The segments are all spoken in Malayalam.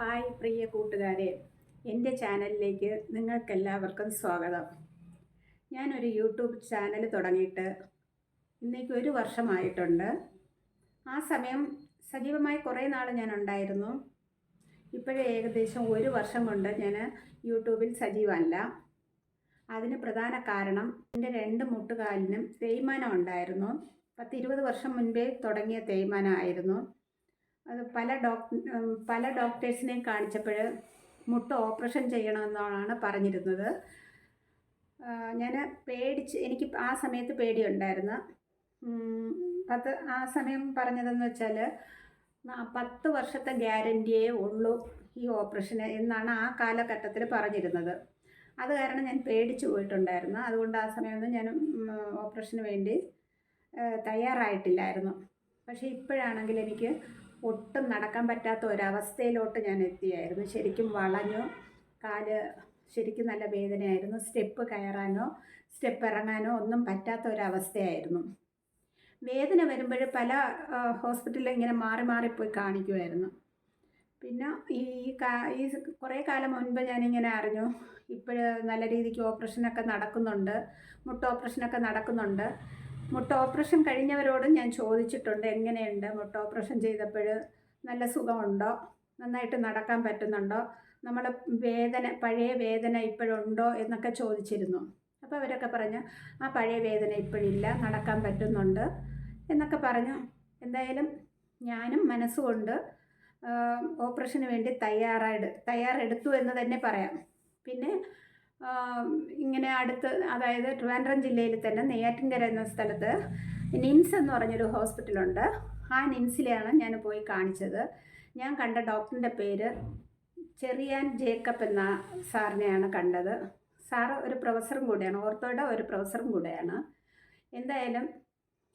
ഹായ് പ്രിയ കൂട്ടുകാരെ എന്റെ ചാനലിലേക്ക് നിങ്ങൾക്കെല്ലാവർക്കും സ്വാഗതം. ഞാനൊരു യൂട്യൂബ് ചാനൽ തുടങ്ങിയിട്ട് ഇന്നേക്ക് ഒരു വർഷമായിട്ടുണ്ട്. ആ സമയം സജീവമായി കുറേ നാൾ ഞാൻ ഉണ്ടായിരുന്നു. ഇപ്പോഴേ ഏകദേശം ഒരു വർഷം കൊണ്ട് ഞാൻ യൂട്യൂബിൽ സജീവമല്ല. അതിന് പ്രധാന കാരണം എന്റെ രണ്ട് മുട്ടുകാലിനും തേയ്മാനം ഉണ്ടായിരുന്നു. പത്ത് ഇരുപത് വർഷം മുൻപേ തുടങ്ങിയ തേയ്മാനമായിരുന്നു അത് പല ഡോക് പല ഡോക്ടേഴ്സിനെയും കാണിച്ചപ്പോൾ മുട്ട ഓപ്പറേഷൻ ചെയ്യണമെന്നാണ് പറഞ്ഞിരുന്നത്. ഞാൻ പേടിച്ച് എനിക്ക് ആ സമയത്ത് പേടിയുണ്ടായിരുന്നു. പത്ത് ആ സമയം പറഞ്ഞതെന്ന് വെച്ചാൽ പത്ത് വർഷത്തെ ഗ്യാരന്റിയേ ഉള്ളൂ ഈ ഓപ്പറേഷന് എന്നാണ് ആ കാലഘട്ടത്തിൽ പറഞ്ഞിരുന്നത്. അത് കാരണം ഞാൻ പേടിച്ചു പോയിട്ടുണ്ടായിരുന്നു. അതുകൊണ്ട് ആ സമയമൊന്നും ഞാൻ ഓപ്പറേഷന് വേണ്ടി തയ്യാറായിട്ടില്ലായിരുന്നു. പക്ഷേ ഇപ്പോഴാണെങ്കിൽ എനിക്ക് ഒട്ടും നടക്കാൻ പറ്റാത്ത ഒരവസ്ഥയിലോട്ട് ഞാൻ എത്തിയായിരുന്നു. ശരിക്കും വളഞ്ഞു കാൽ ശരിക്കും നല്ല വേദനയായിരുന്നു. സ്റ്റെപ്പ് കയറാനോ സ്റ്റെപ്പ് ഇറങ്ങാനോ ഒന്നും പറ്റാത്ത ഒരവസ്ഥയായിരുന്നു. വേദന വരുമ്പോൾ പല ഹോസ്പിറ്റലിൽ ഇങ്ങനെ മാറി മാറിപ്പോയി പോയി കാണിക്കുമായിരുന്നു പിന്നെ ഈ കാ ഈ കുറേ കാലം മുൻപ് ഞാനിങ്ങനെ അറിഞ്ഞു. ഇപ്പോൾ നല്ല രീതിക്ക് ഓപ്പറേഷനൊക്കെ നടക്കുന്നുണ്ട്. മുട്ട ഓപ്പറേഷനൊക്കെ നടക്കുന്നുണ്ട്. മുട്ട ഓപ്പറേഷൻ കഴിഞ്ഞവരോട് ഞാൻ ചോദിച്ചിട്ടുണ്ട് എങ്ങനെയുണ്ട് മുട്ട ഓപ്പറേഷൻ ചെയ്തപ്പോൾ നല്ല സുഖമുണ്ടോ? നന്നായിട്ട് നടക്കാൻ പറ്റുന്നുണ്ടോ? നമ്മളെ വേദന പഴയ വേദന ഇപ്പോഴുണ്ടോ? എന്നൊക്കെ ചോദിച്ചിരുന്നു. അപ്പോൾ അവരൊക്കെ പറഞ്ഞു ആ പഴയ വേദന ഇപ്പോഴില്ല നടക്കാൻ പറ്റുന്നുണ്ട് എന്നൊക്കെ പറഞ്ഞു. എന്തായാലും ഞാനും മനസ്സുകൊണ്ട് ഓപ്പറേഷന് വേണ്ടി തയ്യാറായിട്ട് തയ്യാറെടുത്തു എന്ന് തന്നെ പറയാം. പിന്നെ ഇങ്ങനെ അടുത്ത് അതായത് ട്രിവാൻഡ്രം ജില്ലയിൽ തന്നെ നെയ്യാറ്റിൻകര എന്ന സ്ഥലത്ത് നിംസ് എന്ന് പറഞ്ഞൊരു ഹോസ്പിറ്റലുണ്ട്. ആ നിംസിലെയാണ് ഞാൻ പോയി കാണിച്ചത്. ഞാൻ കണ്ട ഡോക്ടറിന്റെ പേര് ചെറിയാൻ ജേക്കബ് എന്ന സാറിനെയാണ് കണ്ടത്. സാറ് ഒരു പ്രൊഫസറും കൂടെയാണ് ഓർത്തോയുടെ ഒരു പ്രൊഫസറും കൂടെയാണ്. എന്തായാലും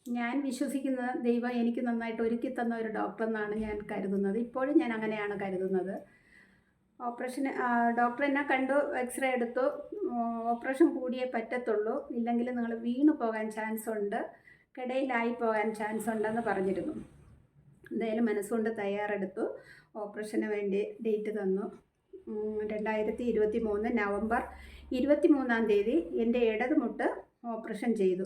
ഞാൻ വിശ്വസിക്കുന്നത് ദൈവം എനിക്ക് നന്നായിട്ട് ഒരുക്കി തന്ന ഒരു ഡോക്ടർ എന്നാണ് ഞാൻ കരുതുന്നത്. ഇപ്പോഴും ഞാൻ അങ്ങനെയാണ് കരുതുന്നത്. ഓപ്പറേഷൻ ഡോക്ടർ എന്നെ കണ്ടു എക്സ്റേ എടുത്തു. ഓപ്പറേഷൻ കൂടിയേ പറ്റത്തുള്ളൂ. ഇല്ലെങ്കിൽ നിങ്ങൾ വീണു പോകാൻ ചാൻസ് ഉണ്ട്. കിടയിലായി പോകാൻ ചാൻസ് ഉണ്ടെന്ന് പറഞ്ഞിരുന്നു. എന്തായാലും മനസ്സുകൊണ്ട് തയ്യാറെടുത്തു. ഓപ്പറേഷന് വേണ്ടി ഡേറ്റ് തന്നു. രണ്ടായിരത്തി ഇരുപത്തി മൂന്ന് നവംബർ ഇരുപത്തി മൂന്നാം തീയതി എന്റെ ഇടതുമുട്ട് ഓപ്പറേഷൻ ചെയ്തു.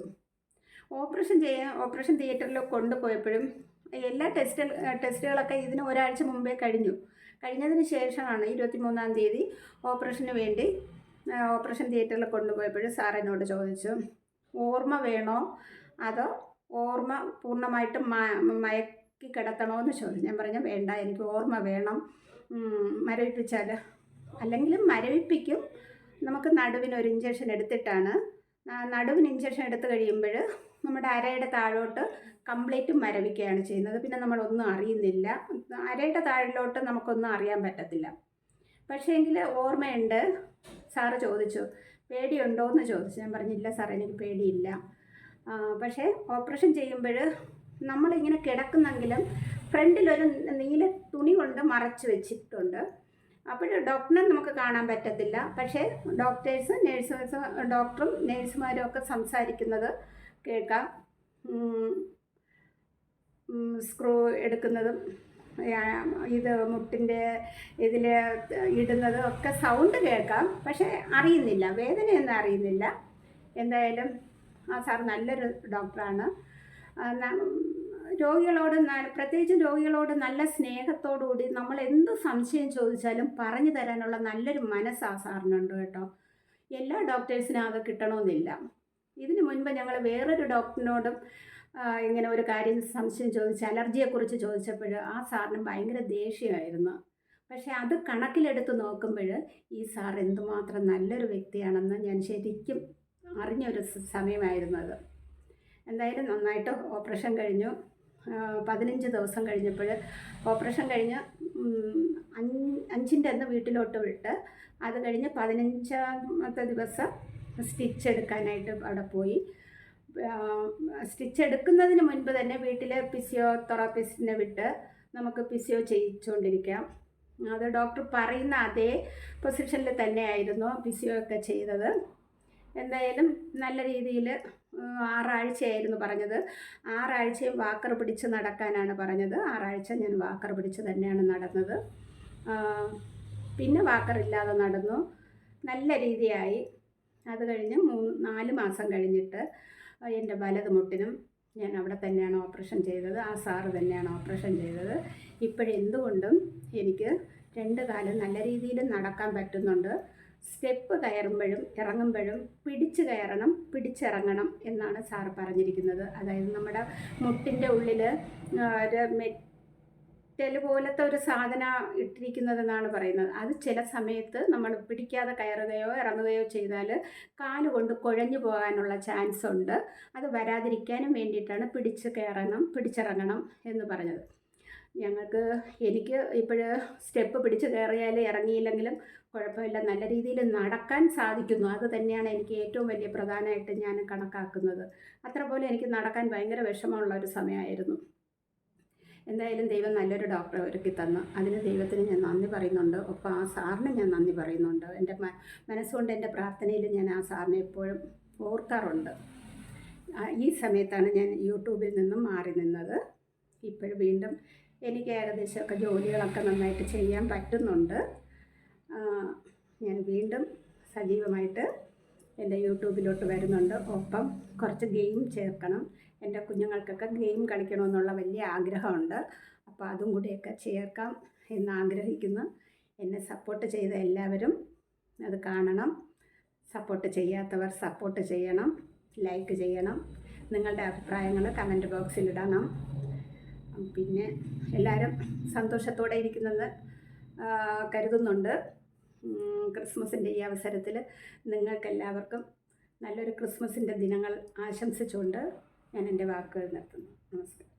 ഓപ്പറേഷൻ ചെയ്യാൻ ഓപ്പറേഷൻ തിയേറ്ററിൽ കൊണ്ടുപോയപ്പോഴും എല്ലാ ടെസ്റ്റ് ടെസ്റ്റുകളൊക്കെ ഇതിന് ഒരാഴ്ച മുമ്പേ കഴിഞ്ഞു. കഴിഞ്ഞതിന് ശേഷമാണ് ഇരുപത്തി മൂന്നാം തീയതി ഓപ്പറേഷന് വേണ്ടി ഓപ്പറേഷൻ തിയേറ്ററിൽ കൊണ്ടുപോയപ്പോഴും സാർ എന്നോട് ചോദിച്ചു ഓർമ്മ വേണോ? അതോ ഓർമ്മ പൂർണമായിട്ടും മയക്കി കിടത്തണോ എന്ന് ചോദിച്ചു. ഞാൻ പറഞ്ഞു വേണ്ട എനിക്ക് ഓർമ്മ വേണം. മരവിപ്പിച്ചാൽ അല്ലെങ്കിലും മരവിപ്പിക്കും. നമുക്ക് നടുവിന് ഒരു ഇഞ്ചക്ഷൻ എടുത്തിട്ടാണ്. നടുവിന് ഇഞ്ചക്ഷൻ എടുത്തു കഴിയുമ്പോൾ നമ്മുടെ അരയുടെ താഴോട്ട് കംപ്ലീറ്റ് മരവിക്കുകയാണ് ചെയ്യുന്നത്. പിന്നെ നമ്മളൊന്നും അറിയുന്നില്ല. അരയുടെ താഴിലോട്ട് നമുക്കൊന്നും അറിയാൻ പറ്റത്തില്ല. പക്ഷേങ്കിൽ ഓർമ്മയുണ്ട്. സാറ് ചോദിച്ചു. പേടിയുണ്ടോ എന്ന് ചോദിച്ചു. ഞാൻ പറഞ്ഞില്ല സാർ എനിക്ക് പേടിയില്ല. പക്ഷേ ഓപ്പറേഷൻ ചെയ്യുമ്പോൾ നമ്മളിങ്ങനെ കിടക്കുന്നെങ്കിലും ഫ്രണ്ടിലൊരു നീല തുണി കൊണ്ട് മറച്ച് വെച്ചിട്ടുണ്ട്. അപ്പോൾ ഡോക്ടറിനെ നമുക്ക് കാണാൻ പറ്റത്തില്ല. പക്ഷേ ഡോക്ടേഴ്സ് നേഴ്സേഴ്സ് ഡോക്ടറും നേഴ്സുമാരും ഒക്കെ സംസാരിക്കുന്നത് കേൾക്കാം. സ്ക്രൂ എടുക്കുന്നതും ഇത് മുട്ടിന്റെ ഇതിൽ ഇടുന്നതും ഒക്കെ സൗണ്ട് കേൾക്കാം. പക്ഷേ അറിയുന്നില്ല. വേദനയൊന്നും അറിയുന്നില്ല. എന്തായാലും ആ സാർ നല്ലൊരു ഡോക്ടറാണ് രോഗികളോട് പ്രത്യേകിച്ചും രോഗികളോട് നല്ല സ്നേഹത്തോടുകൂടി നമ്മൾ എന്ത് സംശയം ചോദിച്ചാലും പറഞ്ഞു തരാനുള്ള നല്ലൊരു മനസ്സ് ആ സാറിനുണ്ട് കേട്ടോ. എല്ലാ ഡോക്ടേഴ്സിനും അത് കിട്ടണമെന്നില്ല. ഇതിനു മുൻപ് ഞങ്ങൾ വേറൊരു ഡോക്ടറിനോടും ഇങ്ങനെ ഒരു കാര്യം സംശയം ചോദിച്ച് അലർജിയെക്കുറിച്ച് ചോദിച്ചപ്പോൾ ആ സാറിന് ഭയങ്കര ദേഷ്യമായിരുന്നു. പക്ഷേ അത് കണക്കിലെടുത്ത് നോക്കുമ്പോൾ ഈ സാർ എന്തുമാത്രം നല്ലൊരു വ്യക്തിയാണെന്ന് ഞാൻ ശരിക്കും അറിഞ്ഞൊരു സമയമായിരുന്നു അത്. എന്തായാലും നന്നായിട്ട് ഓപ്പറേഷൻ കഴിഞ്ഞു. പതിനഞ്ച് ദിവസം കഴിഞ്ഞപ്പോൾ ഓപ്പറേഷൻ കഴിഞ്ഞ് അഞ്ച് അഞ്ചിന്റെ അന്ന് വീട്ടിലോട്ട് വിട്ട് അത് കഴിഞ്ഞ് പതിനഞ്ചാമത്തെ ദിവസം സ്റ്റിച്ച് എടുക്കാനായിട്ട് അവിടെ പോയി. സ്റ്റിച്ച് എടുക്കുന്നതിന് മുൻപ് തന്നെ വീട്ടിൽ ഫിസിയോതെറാപ്പിസ്റ്റിനെ വിട്ട് നമുക്ക് ഫിസിയോ ചെയ്യിച്ചുകൊണ്ടിരിക്കാം അത് ഡോക്ടർ പറയുന്ന അതേ പൊസിഷനിൽ തന്നെയായിരുന്നു ഫിസിയോ ഒക്കെ ചെയ്തത്. എന്തായാലും നല്ല രീതിയിൽ ആറാഴ്ചയായിരുന്നു പറഞ്ഞത്. ആറാഴ്ചയും വാക്കർ പിടിച്ച് നടക്കാനാണ് പറഞ്ഞത്. ആറാഴ്ച ഞാൻ വാക്കർ പിടിച്ച് തന്നെയാണ് നടന്നത്. പിന്നെ വാക്കർ ഇല്ലാതെ നടന്നു. നല്ല രീതിയായി. അത് കഴിഞ്ഞ് മൂന്ന് നാല് മാസം കഴിഞ്ഞിട്ട് എന്റെ വലത് മുട്ടിനും ഞാൻ അവിടെ തന്നെയാണ് ഓപ്പറേഷൻ ചെയ്തത്. ആ സാറ് തന്നെയാണ് ഓപ്പറേഷൻ ചെയ്തത്. ഇപ്പോഴെന്തുകൊണ്ടും എനിക്ക് രണ്ട് കാലം നല്ല രീതിയിൽ നടക്കാൻ പറ്റുന്നുണ്ട്. സ്റ്റെപ്പ് കയറുമ്പോഴും ഇറങ്ങുമ്പോഴും പിടിച്ച് കയറണം പിടിച്ചിറങ്ങണം എന്നാണ് സാറ് പറഞ്ഞിരിക്കുന്നത്. അതായത് നമ്മുടെ മുട്ടിന്റെ ഉള്ളിൽ ഒരു മെറ്റൽ പോലത്തെ ഒരു സാധന ഇട്ടിരിക്കുന്നതെന്നാണ് പറയുന്നത്. അത് ചില സമയത്ത് നമ്മൾ പിടിക്കാതെ കയറുകയോ ഇറങ്ങുകയോ ചെയ്താൽ കാലുകൊണ്ട് കുഴഞ്ഞു പോകാനുള്ള ചാൻസ് ഉണ്ട്. അത് വരാതിരിക്കാനും വേണ്ടിയിട്ടാണ് പിടിച്ച് കയറണം പിടിച്ചിറങ്ങണം എന്ന് പറഞ്ഞത്. ഞങ്ങൾക്ക് എനിക്ക് ഇപ്പോൾ സ്റ്റെപ്പ് പിടിച്ച് കയറിയാൽ ഇറങ്ങിയില്ലെങ്കിലും കുഴപ്പമില്ല. നല്ല രീതിയിൽ നടക്കാൻ സാധിക്കുന്നു. അത് തന്നെയാണ് എനിക്ക് ഏറ്റവും വലിയ പ്രധാനമായിട്ട് ഞാൻ കണക്കാക്കുന്നത്. അത്ര പോലെ എനിക്ക് നടക്കാൻ ഭയങ്കര വിഷമമുള്ള ഒരു സമയമായിരുന്നു. എന്തായാലും ദൈവം നല്ലൊരു ഡോക്ടറെ ഒരുക്കി തന്നു. അതിന് ദൈവത്തിന് ഞാൻ നന്ദി പറയുന്നുണ്ട്. ഒപ്പം ആ സാറിന് ഞാൻ നന്ദി പറയുന്നുണ്ട്. എന്റെ മനസ്സുകൊണ്ട് എന്റെ പ്രാർത്ഥനയിൽ ഞാൻ ആ സാറിനെ എപ്പോഴും ഓർക്കാറുണ്ട്. ഈ സമയത്താണ് ഞാൻ യൂട്യൂബിൽ നിന്നും മാറി നിന്നത്. ഇപ്പോഴും വീണ്ടും എനിക്ക് ഏകദേശമൊക്കെ ജോലികളൊക്കെ നന്നായിട്ട് ചെയ്യാൻ പറ്റുന്നുണ്ട്. ഞാൻ വീണ്ടും സജീവമായിട്ട് എന്റെ യൂട്യൂബിലോട്ട് വരുന്നുണ്ട്. ഒപ്പം കുറച്ച് ഗെയിം ചേർക്കണം. എന്റെ കുഞ്ഞുങ്ങൾക്കൊക്കെ ഗെയിം കളിക്കണമെന്നുള്ള വലിയ ആഗ്രഹമുണ്ട്. അപ്പോൾ അതും കൂടിയൊക്കെ ചേർക്കാം എന്ന് ആഗ്രഹിക്കുന്നു. എന്നെ സപ്പോർട്ട് ചെയ്ത എല്ലാവരും അത് കാണണം. സപ്പോർട്ട് ചെയ്യാത്തവർ സപ്പോർട്ട് ചെയ്യണം. ലൈക്ക് ചെയ്യണം. നിങ്ങളുടെ അഭിപ്രായങ്ങൾ കമന്റ് ബോക്സിൽ ഇടണം. പിന്നെ എല്ലാവരും സന്തോഷത്തോടെ ഇരിക്കുന്നെന്ന് കരുതുന്നുണ്ട്. ക്രിസ്മസിന്റെ ഈ അവസരത്തിൽ നിങ്ങൾക്കെല്ലാവർക്കും നല്ലൊരു ക്രിസ്മസിന്റെ ദിനങ്ങൾ ആശംസിച്ചുകൊണ്ട് ഞാൻ എന്റെ വാക്കുകൾ നിർത്തുന്നു. നമസ്കാരം.